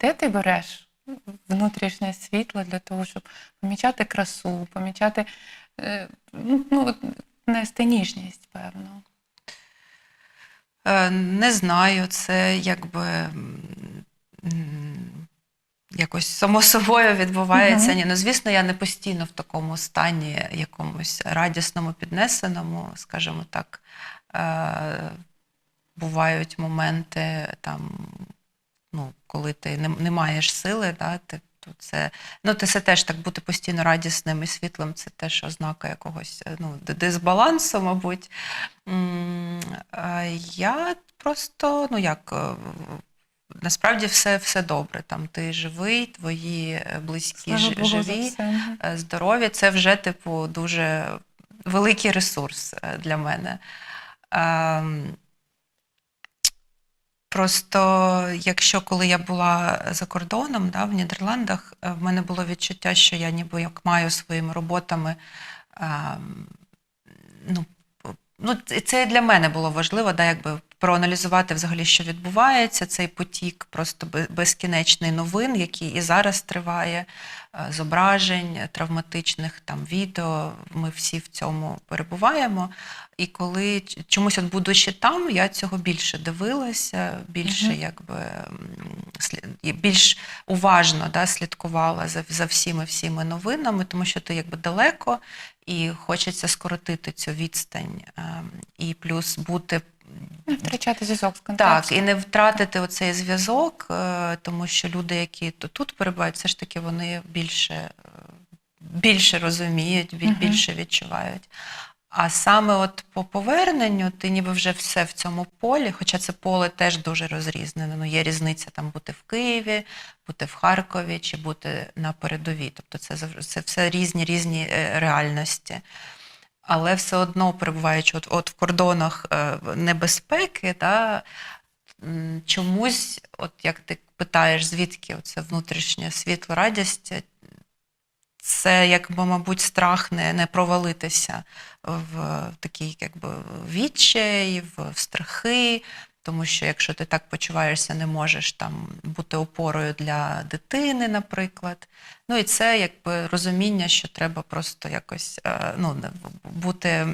де ти береш внутрішнє світло для того, щоб помічати красу, помічати е, ну, ну, нести ніжність, певно. Е, Не знаю, це якби якось само собою відбувається. Мгм. Ні, ну звісно, я не постійно в такому стані якомусь радісному, піднесеному, скажімо так. Е, Бувають моменти там, ну, коли ти не, не маєш сили, да, ти, то це, ну, ти це теж так бути постійно радісним і світлим, це теж ознака якогось е, ну, дисбалансу, мабуть. Я просто, ну як, е, насправді все, все добре. Там ти живий, твої е, близькі жи- Богу живі, здорові. Це вже, типу, дуже великий ресурс для мене. Просто якщо коли я була за кордоном, да, в Нідерландах, е, в мене було відчуття, що я ніби як маю своїми роботами. Е, ну, ну, це для мене було важливо, да, якби проаналізувати взагалі, що відбувається, цей потік просто бе- безкінечний новин, який і зараз триває, е, зображень, травматичних там відео. Ми всі в цьому перебуваємо. І коли чомусь, от будучи там, я цього більше дивилася, більше Мгм. якби більш уважно да, слідкувала за, за всіми всіми новинами, тому що ти якби далеко і хочеться скоротити цю відстань. ем, І плюс бути Не втрачати зв'язок з так, і не втратити оцей зв'язок, е, тому що люди, які то- тут перебувають, все ж таки вони більше, е, більше розуміють, більше відчувають. А саме от по поверненню ти ніби вже все в цьому полі, хоча це поле теж дуже розрізнене. Ну, є різниця там бути в Києві, бути в Харкові чи бути на передовій. Тобто це, це все різні різні е, реальності. Але все одно перебуваючи от, от в кордонах е, небезпеки, да, чомусь, от як ти питаєш, звідки це внутрішнє світло, радість, це якби, мабуть, страх не, не провалитися в такий якби відчай, в страхи. Тому що якщо ти так почуваєшся, не можеш там бути опорою для дитини, наприклад. Ну і це якби розуміння, що треба просто якось е, ну, бути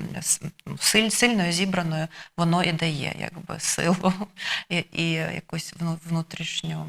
сильною, зібраною, воно і дає якби силу і, і якусь внутрішню